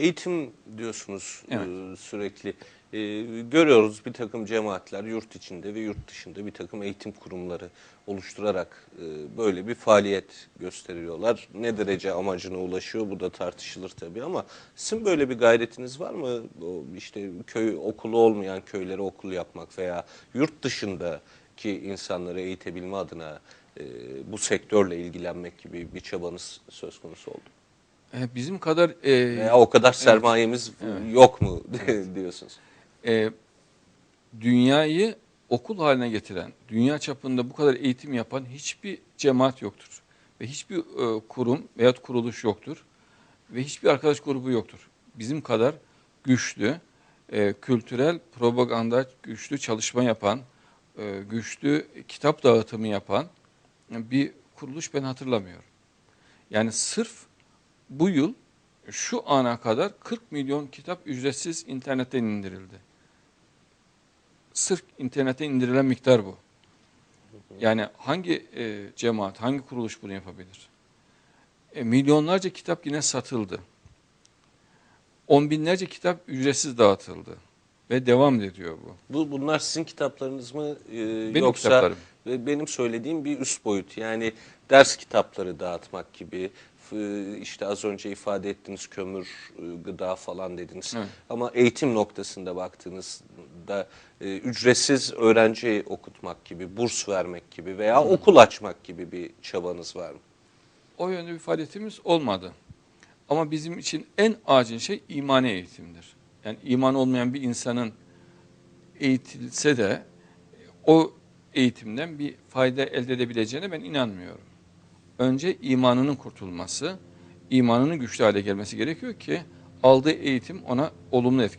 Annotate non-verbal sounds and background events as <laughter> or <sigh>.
Eğitim diyorsunuz Evet. e, sürekli. E, görüyoruz bir takım cemaatler yurt içinde ve yurt dışında bir takım eğitim kurumları oluşturarak e, böyle bir faaliyet gösteriyorlar. Ne derece amacına ulaşıyor bu da tartışılır tabii ama sizin böyle bir gayretiniz var mı? O işte köy okulu olmayan köylere okul yapmak veya yurt dışındaki insanları eğitebilme adına e, bu sektörle ilgilenmek gibi bir çabanız söz konusu oldu. E, Bizim kadar e, Veya o kadar sermayemiz yok mu <laughs> diyorsunuz? e, dünyayı okul haline getiren, dünya çapında bu kadar eğitim yapan hiçbir cemaat yoktur. Ve hiçbir e, kurum veya kuruluş yoktur. Ve hiçbir arkadaş grubu yoktur. Bizim kadar güçlü, e, kültürel propaganda, güçlü çalışma yapan, e, güçlü kitap dağıtımı yapan bir kuruluş ben hatırlamıyorum. Yani sırf bu yıl şu ana kadar 40 milyon kitap ücretsiz internetten indirildi. Sırf internetten indirilen miktar bu. Yani hangi e, cemaat, hangi kuruluş bunu yapabilir? E, milyonlarca kitap yine satıldı. On binlerce kitap ücretsiz dağıtıldı. Ve devam ediyor bu. Bu bunlar sizin kitaplarınız mı e, Benim yoksa kitaplarım. benim söylediğim bir üst boyut yani ders kitapları dağıtmak gibi f- işte az önce ifade ettiğiniz kömür, e, gıda falan dediniz. Evet. Ama eğitim noktasında baktığınızda e, ücretsiz öğrenci okutmak gibi, burs vermek gibi veya okul açmak gibi bir çabanız var mı? O yönde bir faaliyetimiz olmadı. Ama bizim için en acil şey imani eğitimdir. Yani iman olmayan bir insanın eğitilse de o eğitimden bir fayda elde edebileceğine ben inanmıyorum. Önce imanının kurtulması, imanının güçlü hale gelmesi gerekiyor ki aldığı eğitim ona olumlu etki